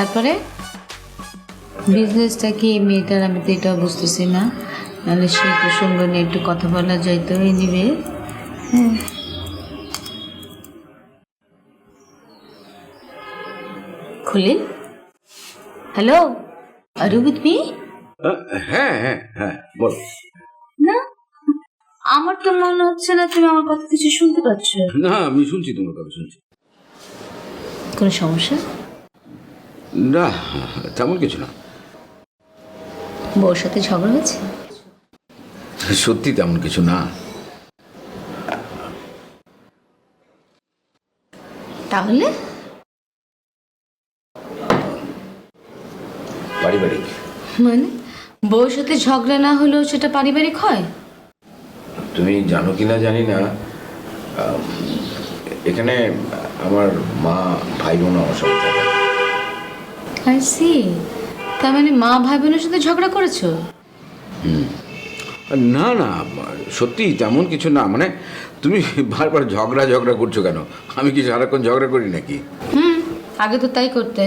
তারপরে বিজনেসটা কি মেয়েটার আমি তো এটাও বুঝতেছি না। নাহলে সেই প্রসঙ্গ নিয়ে একটু কথা বলা যাইতো এই নিবে হ্যাঁ। খুলিন হ্যালো? আর উইথ মি? হ্যাঁ হ্যাঁ হ্যাঁ বল। না? আমার তো মনে হচ্ছে না তুমি আমার কথা কিছু শুনতে পাচ্ছ। না আমি শুনছি তোমার কথা শুনছি। কোনো সমস্যা? না তেমন কিছু না। বউর সাথে ঝগড়া হয়েছে? সত্যি তেমন কিছু না। তাহলে? পারিবারিক। মানে? বউর সাথে ঝগড়া না হলেও সেটা পারিবারিক হয়? তুমি জানো কি না জানি না। এখানে আমার মা ভাই বোন আমার থাকে। আই সি তার মানে মা ভাই বোনের সাথে ঝগড়া করেছ? না না সত্যি তেমন কিছু না। মানে তুমি বারবার ঝগড়া ঝগড়া করছ কেন? আমি কি সারাক্ষণ ঝগড়া করি নাকি? হুম আগে তো তাই করতে।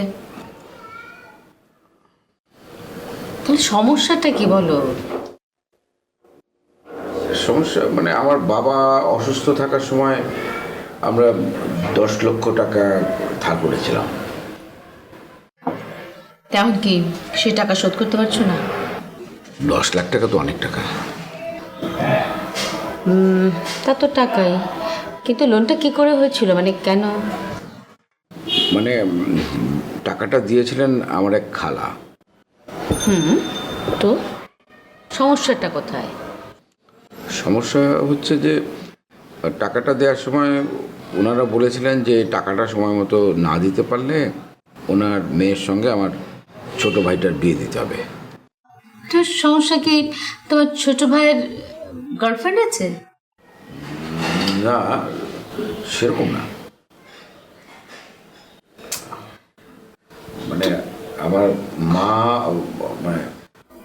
তাহলে সমস্যাটা কি বলো? সমস্যা মানে আমার বাবা অসুস্থ থাকার সময় আমরা দশ লক্ষ টাকা ধার করেছিলাম। তেমন কি সে টাকা শোধ করতে পারছ না? দশ লাখ টাকা তো অনেক টাকা। তা তো টাকাই। কিন্তু লোনটা কি করে হয়েছিল? মানে কেন? মানে টাকাটা দিয়েছিলেন আমার এক খালা। হুম তো সমস্যাটা কোথায়? সমস্যা হচ্ছে যে টাকাটা দেওয়ার সময় ওনারা বলেছিলেন যে টাকাটা সময় মতো না দিতে পারলে ওনার মেয়ের সঙ্গে আমার ছোট ভাইটার বিয়ে দিতে হবে। তো সমস্যা কি? তোমার ছোট ভাইয়ের গার্লফ্রেন্ড আছে? না সেরকম না। মানে আমার মা মানে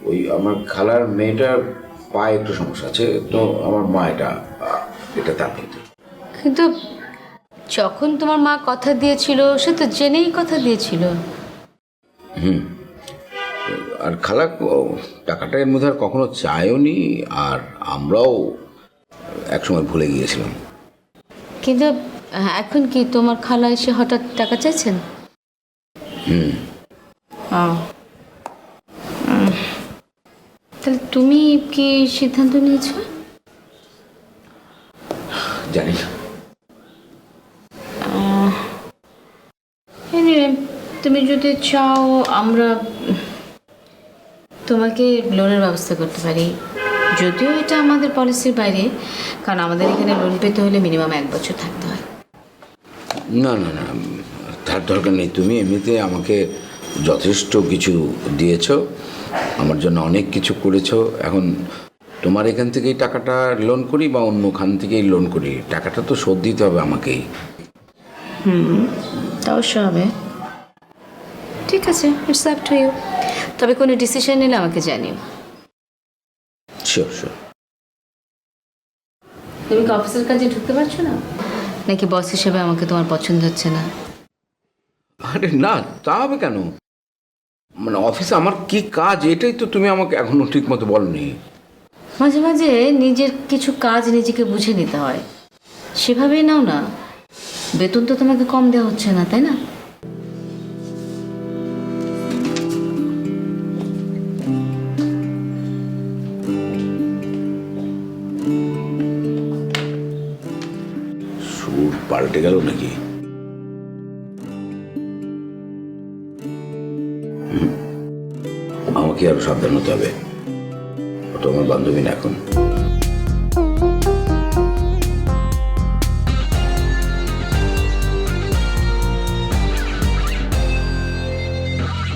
ওই আমার খালার মেয়েটার পায়ে একটু সমস্যা আছে তো আমার মা এটা এটা তার প্রতি। কিন্তু যখন তোমার মা কথা দিয়েছিল সে তো জেনেই কথা দিয়েছিল। আর খালা টাকাটা এর মধ্যে আর কখনো চায়ওনি আর আমরাও একসময় ভুলে গিয়েছিলাম। কিন্তু আহ, এখন কি তোমার খালা এসে হঠাৎ টাকা চাইছেন? হুম। তাহলে তুমি কি সিদ্ধান্ত নিয়েছো? জানি না। তুমি যদি চাও আমরা তোমাকে লোনের ব্যবস্থা করতে পারি। যদিও এটা আমাদের পলিসির বাইরে কারণ আমাদের এখানে লোন পেতে হলে মিনিমাম এক বছর থাকতে হয়। না না না তার দরকার নেই। তুমি এমনিতে আমাকে যথেষ্ট কিছু দিয়েছ আমার জন্য অনেক কিছু করেছ। এখন তোমার এখান থেকেই টাকাটা লোন করি বা অন্য খান থেকেই লোন করি? টাকাটা তো শোধ দিতে হবে আমাকেই। তা অবশ্য হবে। ঠিক আছে ইটস আপ টু ইউ তবে কোনো ডিসিশন নিলে আমাকে জানিও। শিওর শিওর তুমি কি অফিসের কাজে ঢুকতে পারছ না? নাকি বস হিসেবে আমাকে তোমার পছন্দ হচ্ছে না? আরে না তা হবে কেন? মানে অফিসে আমার কি কাজ এটাই তো তুমি আমাকে এখনও ঠিক মতো বলনি। মাঝে মাঝে নিজের কিছু কাজ নিজেকে বুঝে নিতে হয়। সেভাবেই নাও না বেতন তো তোমাকে কম দেওয়া হচ্ছে না তাই না? পাল্টে গেল নাকি? আমাকে আরও সাবধান হতে হবে। ও তো আমার বান্ধবী না এখন।